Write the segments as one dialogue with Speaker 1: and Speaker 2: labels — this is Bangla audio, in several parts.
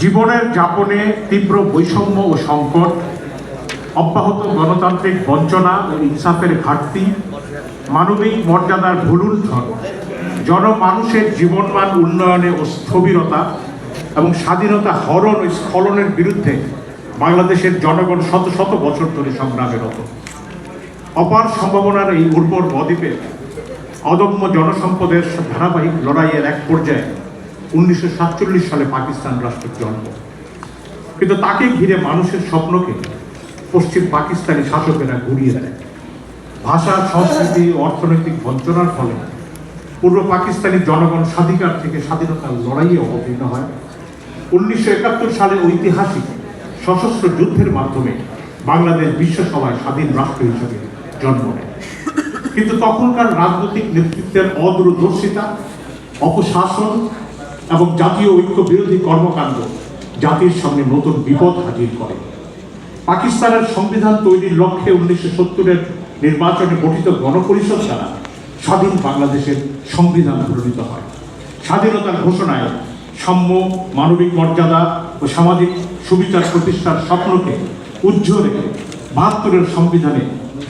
Speaker 1: জীবনের যাপনে তীব্র বৈষম্য ও সংকট, অব্যাহত গণতান্ত্রিক বঞ্চনা ও ইনসাফের ঘাটতি, মানবিক মর্যাদার ভুলুণ্ঠন জনমানুষের জীবনমান উন্নয়নে ও স্থবিরতা এবং স্বাধীনতা হরণ ও স্খলনের বিরুদ্ধে বাংলাদেশের জনগণ শত শত বছর ধরে সংগ্রামেরত অপার সম্ভাবনার এই উর্বর বদ্বীপে অদম্য জনসম্পদের ধারাবাহিক লড়াইয়ের এক পর্যায়ে উনিশশো সাতচল্লিশ সালে পাকিস্তান রাষ্ট্রের জন্ম কিন্তু তাকে ঘিরে মানুষের স্বপ্নকে পশ্চিম পাকিস্তানি শাসকেরা ঘুরিয়ে দেয়। ভাষা, সংস্কৃতি, অর্থনৈতিক বঞ্চনার ফলে পূর্ব পাকিস্তানি জনগণ স্বাধিকার থেকে স্বাধীনতার লড়াইয়ে অবতীর্ণ হয়। উনিশশো একাত্তর সালে ঐতিহাসিক সশস্ত্র যুদ্ধের মাধ্যমে বাংলাদেশ বিশ্বসভায় স্বাধীন রাষ্ট্র হিসেবে জন্ম নেয়। কিন্তু তখনকার রাজনৈতিক নেতৃত্বের অদূরদর্শিতা, অপশাসন এবং জাতীয় ঐক্য বিরোধী কর্মকাণ্ড জাতির সামনে নতুন বিপদ হাজির করে। পাকিস্তানের সংবিধান তৈরির লক্ষ্যে উনিশশো সত্তরের নির্বাচনে গঠিত গণপরিষদ দ্বারা স্বাধীন বাংলাদেশের সংবিধান প্রণীত হয়। স্বাধীনতার ঘোষণায় সাম্য, মানবিক মর্যাদা ও সামাজিক সুবিচার প্রতিষ্ঠার স্বপ্নকে উজ্জ্বল রেখে বাহাত্তরের সংবিধানে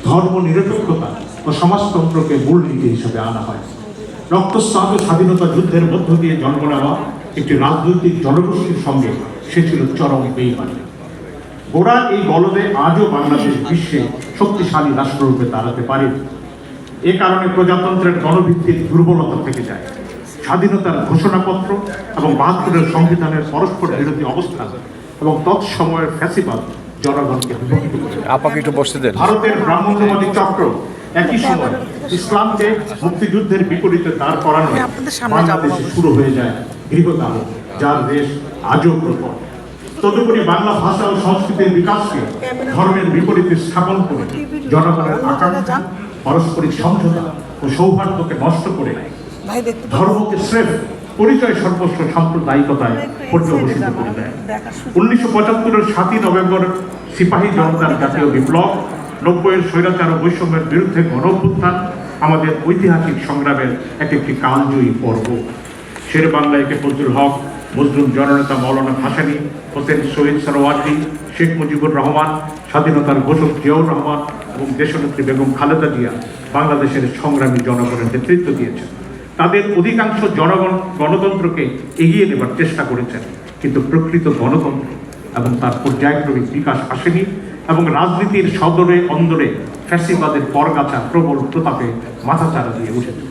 Speaker 1: ধর্ম নিরপেক্ষতা ও সমাজতন্ত্রকে মূলনীতি হিসেবে আনা হয়। রক্তস্নাত স্বাধীনতা যুদ্ধের মধ্য দিয়ে জন্ম নেওয়া একটি রাজনৈতিক জনগোষ্ঠীর সঙ্গে সে ছিল চরম বেইমানি। গোড়া এই গলদে আজও বাংলাদেশ বিশ্বে শক্তিশালী রাষ্ট্ররূপে দাঁড়াতে পারে। এ কারণে প্রজাতন্ত্রের গণভিত্তির দুর্বলতা থেকে যায়। স্বাধীনতার ঘোষণাপত্র এবং বাহাত্তরের সংবিধানের পরস্পর বিরোধী অবস্থান এবং তৎসময়ের ফ্যাসিবাদ জনগণকে ভারতের ব্রাহ্মণ্যবাদী চক্র একই সময় ইসলামকে মুক্তিযুদ্ধের বিপরীতে দাঁড় করানো বাংলাদেশে শুরু হয়ে যায় গৃহদাহ যার দেশ আজও প্রকট তদুপরি বাংলা ভাষা ও সংস্কৃতির বিকাশকে ধর্মের বিপরীতে স্থাপন করে জনগণের আকাঙ্ক্ষা পারস্পরিক সমঝোতা ও সৌহার্দ্যকে নষ্ট করে ধর্মকে স্রেফ পরিচয় সর্বস্ব সাম্প্রদায়িকতায় পর্যবসিত করে দেয়। উনিশশো পঁচাত্তরের সাতই নভেম্বর সিপাহী জনতার জাতীয় বিপ্লব নব্বইয়ের স্বৈরাচার বৈষম্যের বিরুদ্ধে গণ অভ্যুত্থান আমাদের ঐতিহাসিক সংগ্রামের এক একটি কালজয়ী পর্ব। শের বাংলা একে ফজলুল হক মুসলিম জননেতা মৌলানা ভাসানী, হোসেন শহীদ সরওয়ার্দী শেখ মুজিবুর রহমান, স্বাধীনতার ঘোষক জিয়াউর রহমান এবং দেশনেত্রী বেগম খালেদা জিয়া বাংলাদেশের সংগ্রামী জনগণের নেতৃত্ব দিয়েছেন। তাদের অধিকাংশ জনগণ গণতন্ত্রকে এগিয়ে নেবার চেষ্টা করেছেন, কিন্তু প্রকৃত গণতন্ত্র এবং তার পর্যায়ক্রমিক বিকাশ আসেনি। এবং রাজনীতির সদরে অন্দরে ফ্যাসিবাদের পরগাছা প্রবল প্রতাপে মাথাচাড়া দিয়ে উঠেছে।